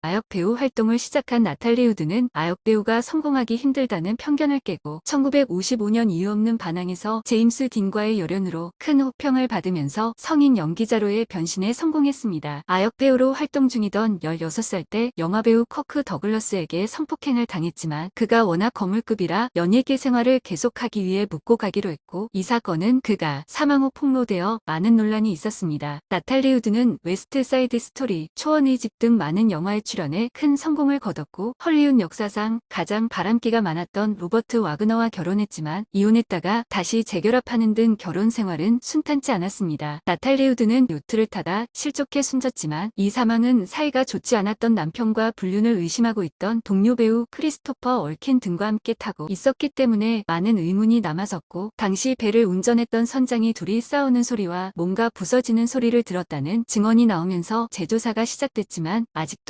아역 배우 활동을 시작한 나탈리 우드는 아역 배우가 성공하기 힘들다는 편견을 깨고 1955년 이유 없는 반항에서 제임스 딘과의 열연으로 큰 호평을 받으면서 성인 연기자로의 변신에 성공했습니다. 아역 배우로 활동 중이던 16살 때 영화배우 커크 더글러스에게 성폭행을 당했지만 그가 워낙 거물급이라 연예계 생활을 계속하기 위해 묻고 가기로 했고 이 사건은 그가 사망 후 폭로되어 많은 논란이 있었습니다. 나탈리 우드는 웨스트 사이드 스토리, 초원의 집 등 많은 영화에 출연해 큰 성공을 거뒀고 헐리우드 역사상 가장 바람기가 많았던 로버트 와그너와 결혼했지만 이혼했다가 다시 재결합하는 등 결혼 생활은 순탄치 않았습니다. 나탈리 우드는 요트를 타다 실족해 숨졌지만 이 사망은 사이가 좋지 않았던 남편과 불륜을 의심하고 있던 동료 배우 크리스토퍼 얼킨 등과 함께 타고 있었기 때문에 많은 의문이 남아섰고 당시 배를 운전했던 선장이 둘이 싸우는 소리와 뭔가 부서지는 소리를 들었다는 증언이 나오면서 재조사가 시작됐지만 아직도